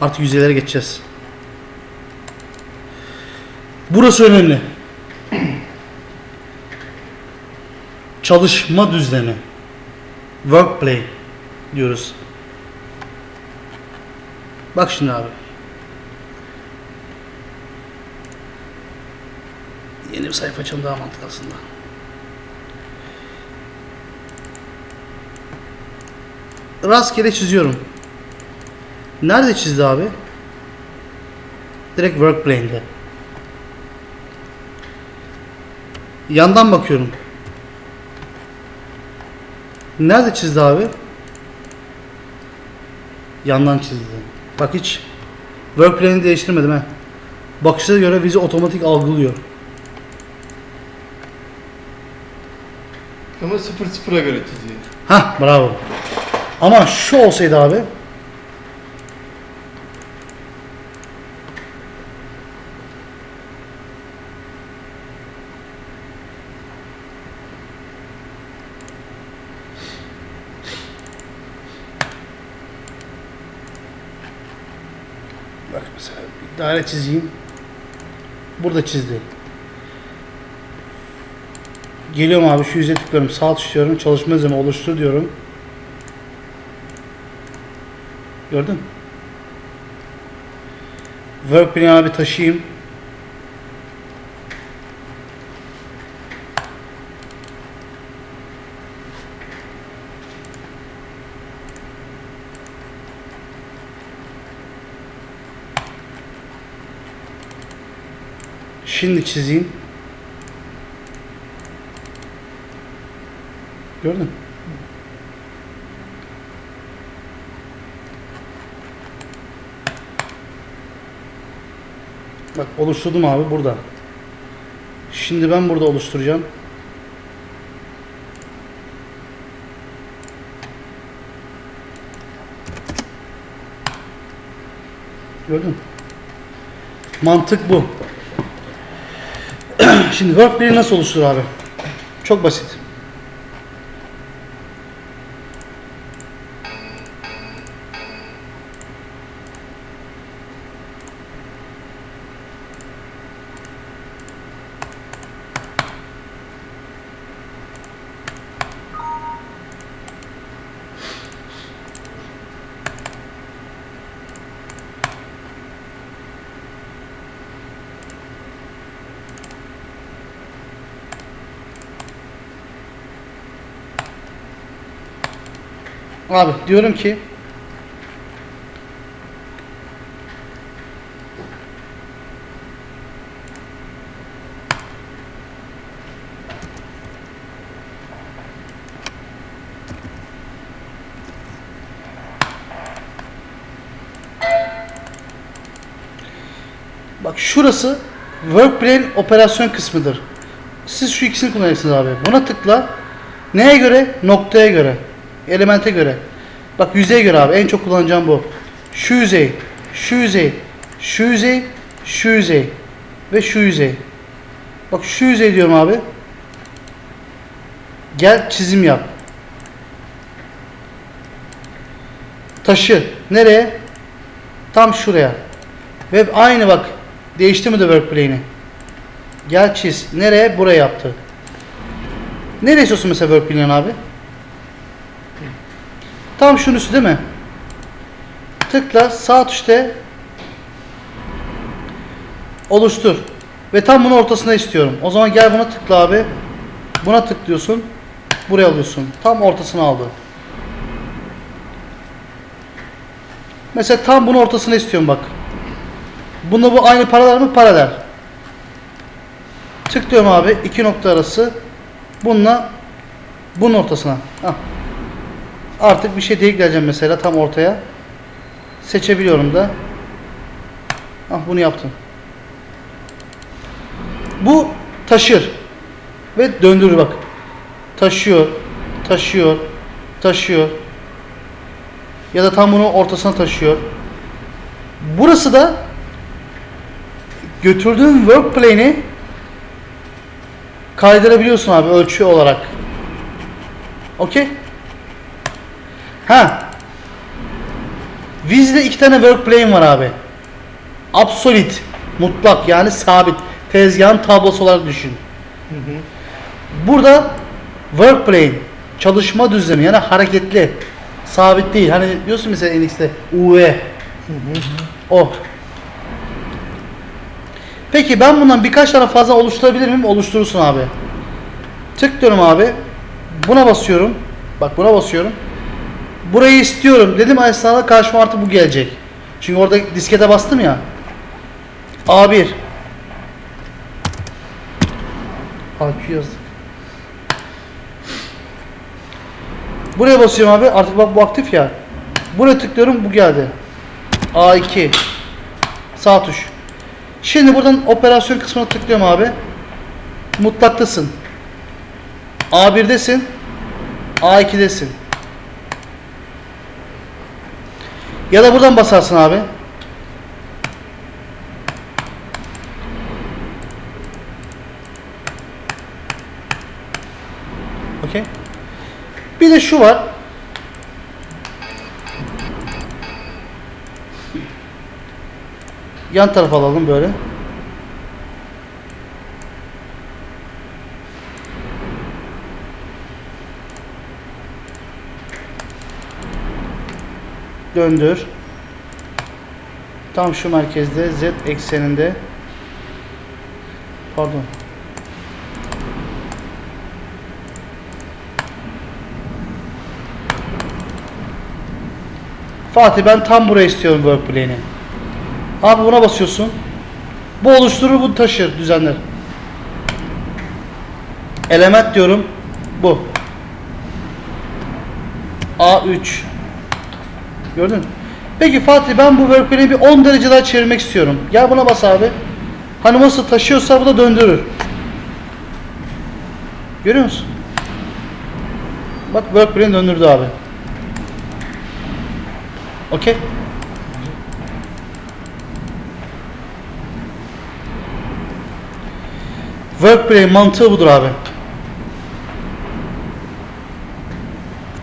Artık yüzeylere geçeceğiz. Burası önemli. Çalışma düzlemi. Workplay diyoruz. Bak şimdi abi. Yeni bir sayfa açalım daha mantıklı aslında. Rastgele çiziyorum. Nerede çizdi abi? Direkt workplane'de. Yandan bakıyorum. Nerede çizdi abi? Yandan çizdi. Bak hiç workplane'i değiştirmedim he. Bakışa göre bizi otomatik algılıyor. Ama sıfır sıfıra göre çiziyor. Hah bravo. Ama şu olsaydı abi. Bak mesela bir daire çizeyim. Burada çizdi. Geliyorum abi şu yüze tıklıyorum. Sağ tuş diyorum. Çalışma izlemi oluştur diyorum. Gördün mü? Workplane abi taşıyayım. Şimdi çizeyim. Gördün mü? Bak oluşturdum abi burada. Şimdi ben burada oluşturacağım. Gördün mü? Mantık bu. Şimdi workplay nasıl oluşturur abi? Çok basit. Abi diyorum ki Bak şurası Workplane operasyon kısmıdır. Siz şu ikisini kullanırsınız abi. Buna tıkla. Neye göre? Noktaya göre. Elemente göre. Bak yüzeye göre abi. En çok kullanacağım bu. Şu yüzey, şu yüzey, şu yüzey, şu yüzey ve şu yüzey. Bak şu yüzey diyorum abi. Gel çizim yap. Taşı. Nereye? Tam şuraya. Ve aynı bak. Değişti mi de workplane'i? Gel çiz. Nereye? Buraya yaptı. Nereye istiyorsun mesela workplane'i abi? Tam şunun üstü değil mi? Tıkla sağ tuşta oluştur. Ve tam bunun ortasına istiyorum. O zaman gel buna tıkla abi. Buna tıklıyorsun. Buraya alıyorsun. Tam ortasına aldı. Mesela tam bunun ortasına istiyorum bak. Bunda bu aynı paralel mi? Paralel. Tıklıyorum abi. iki nokta arası. Bununla bunun ortasına. Hah. Artık bir şey değil mesela tam ortaya. Seçebiliyorum da. Ah bunu yaptım. Bu taşır. Ve döndürür bak. Taşıyor. Taşıyor. Taşıyor. Ya da tam bunu ortasına taşıyor. Burası da götürdüğün workplane'i kaydırabiliyorsun abi ölçü olarak. Okey? Ha. Viz'de iki tane work plane var abi. Absolute, mutlak yani sabit. Tezgahın tablosu olarak düşün. Burada work plane, çalışma düzlemi yani hareketli. Sabit değil. Hani diyorsun mesela NX'te UE. O. Peki ben bundan birkaç tane fazla oluşturabilir miyim? Oluşturursun abi. Tıklıyorum abi. Buna basıyorum. Bak buna basıyorum. Burayı istiyorum. Dedim esnada karşıma artık bu gelecek. Çünkü orada diskete bastım ya. A1. AQ yazdık. Buraya basıyorum abi. Artık bak bu aktif ya. Buraya tıklıyorum bu geldi. A2. Sağ tuş. Şimdi buradan operasyon kısmına tıklıyorum abi. Mutlaktasın. A1'desin. A2'desin. Ya da buradan basarsın abi. Okey. Bir de şu var. Yan tarafa alalım böyle. Döndür. Tam şu merkezde z ekseninde. Pardon. Fatih ben tam buraya istiyorum work plane'i. Abi buna basıyorsun. Bu oluşturur, bu taşır, düzenler. Element diyorum. Bu. A3. Gördün mü? Peki Fatih ben bu work plane'i bir 10 derece daha çevirmek istiyorum. Gel buna bas abi. Hani nasıl taşıyorsa bu da döndürür. Görüyor musun? Bak work plane döndürdü abi. Okey. Workplay mantığı budur abi.